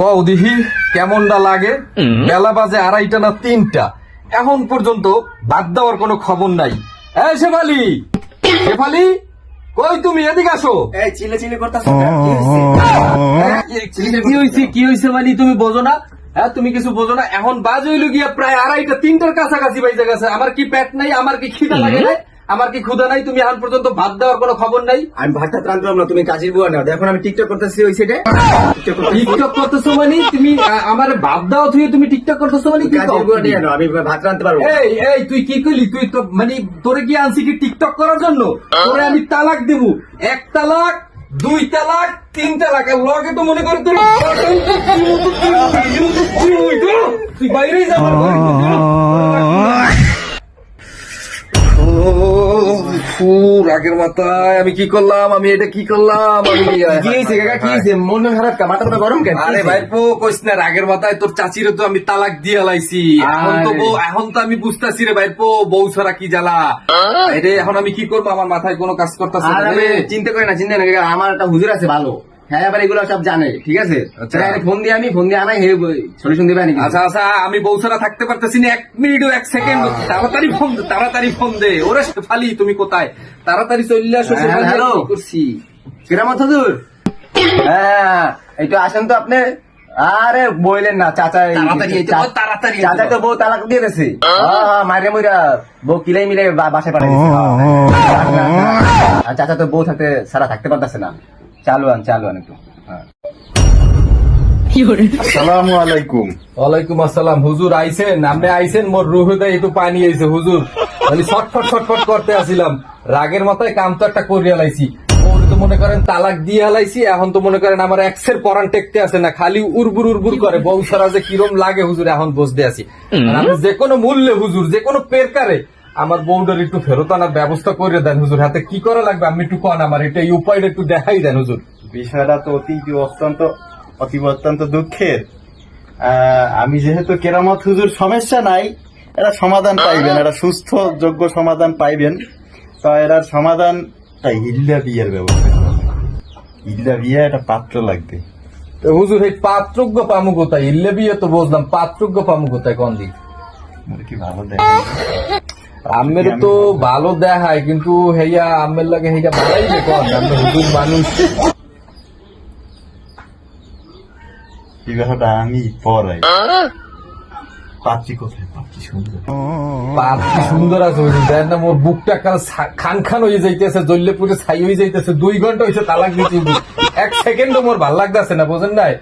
কও দিহি কেমনটা লাগে? বেলা বাজে আড়াইটা না তিনটা। এখন পর্যন্ত বাদ দেওয়ার কোনো খবর নাই। এ শেফালি! শেফালি কই তুমি? এদিকে আসো। এই চিলে চিলে করতেছ কি হইছে? কি হয়েছে কি হয়েছে মানে তুমি বোঝো না? হ্যাঁ তুমি কিছু বোঝো না? এখন বাজ হইল গিয়া প্রায় আড়াইটা তিনটার কাছাকাছি বাইজে গেছে। আমার কি পেট নাই? আমার কি খিদা লাগে নাই? আমার কি ক্ষুদা নাই? তুমি এখন পর্যন্ত ভাত দেওয়ার কোনো খবর নাই? আমি ভাতটা ত্রাণ না তুমি কাজের বুয়া না দেখো আমি টিকটক করতেছি ওই সেটে টিকটক করতেছি। করতেছো মানে? তুমি আমার ভাত দাও তুই তুমি টিকটক করতেছো মানে কি কাজের বুয়া নিয়ে আমি ভাত রাঁধতে পারব এই এই তুই কি করলি তুই তো মানে তোরে কি আনছি কি টিকটক করার জন্য? তোরে আমি তালাক দেবো। এক তালাক দুই তালাক তিন তালাক। আর লগে তো মনে করি তোর তুই বাইরেই যাবার রাগের মাথায় আমি কি করলাম? আমি এটা কি করলাম? আমি কি হয়েছে কাকা? কি হয়েছে? মন খারাপ কা মাথা গরম কেন? আরে কইস না রাগের মাথায় তোর চাচিরে তো আমি তালাক দিয়ে লাইছি। এখন তো বউ এখন তো আমি বুঝতাছি রে ভাই পো বউ ছাড়া কি জ্বালা? এটা এখন আমি কি করব? আমার মাথায় কোনো কাজ করতেছে। চিন্তা করে না চিন্তা না আমার একটা হুজুর আছে ভালো। হ্যাঁ এবার এগুলো সব জানে ঠিক আছে? আচ্ছা। ফোন দিয়ে আমি ফোন দিয়ে আনাই হে সলিউশন দিবে নাকি? আচ্ছা আচ্ছা আমি থাকতে পারতেছি না এক মিনিটও এক সেকেন্ড। তাড়াতাড়ি ফোন দে তাড়াতাড়ি ফোন দে। ওরে তুমি কোথায়? তাড়াতাড়ি চলে আসো হ্যাঁ, সেখানে হ্যালো। করছি। কিরামত হুজুর হ্যাঁ আসেন তো আপনি। আরে বইলেন না চাচা তাড়াতাড়ি তো। চাচা বউ তালাক দিয়ে দিয়েছে মারে মুইরা বউ কিলাই মিলে বাসায় আর চাচা তো বউ থাকতে সারা থাকতে পারতেছে না। চালু আন চালু আন একটু হ্যাঁ। আসসালামু আলাইকুম। ওয়ালাইকুম আসসালাম। হুজুর আইছেন? আপনি আইছেন মোর রুহুদে একটু পানি আইছে হুজুর। খালি ছটফট ছটফট করতে আসিলাম। রাগের মাথায় কাম তো একটা করিয়া লাইছি তো মনে করেন তালাক দিয়ে হালাইছি এখন তো মনে করেন আমার এক্সের পরান টেকতে আসে না খালি উর্বুর উর্বুর করে। বউ ছাড়া যে কিরম লাগে হুজুর এখন বসতে আছি যে কোনো মূল্যে হুজুর যে কোনো পেরকারে আমার বউটার একটু ফেরত আনার ব্যবস্থা করে দেন হুজুর। হাতে কি করা লাগবে? আমি একটু কন আমার এটা এই উপায়টা একটু দেখাই দেন হুজুর। বিষয়টা তো অতি অত্যন্ত অতীব অত্যন্ত দুঃখের। আমি যেহেতু কেরামত হুজুর সমস্যা নাই এরা সমাধান পাইবেন এরা সুস্থ যোগ্য সমাধান পাইবেন। তো এরার সমাধান তাই ইল্লা বিয়ের ব্যবস্থা। ইল্লা বিয়ে একটা পাত্র লাগবে। তো হুজুর এই পাত্রজ্ঞ পামু কোথায়? ইল্লে বিয়ে তো বুঝলাম পাত্রজ্ঞ পামু কোথায় কোন দিক? কি ভালো দেখে আমের তো ভালো দেখায় কিন্তু হেয়া আমের লাগে হেয়া ভালাই হুজুর মানুষ। এই ব্যাপারটা? আমি পড়াই। পাত্রী কোথায়? পাত্রী সুন্দর। পাত্রী সুন্দর আছে দেখ না মোর বুকটা কাল খান খান হয়ে যাইতেছে জল্লে পুরে ছাই হয়ে যাইতেছে। দুই ঘণ্টা হয়েছে তালাক দিচ্ছি এক সেকেন্ডও মোর ভালো লাগতেছে না বোঝেন নাই?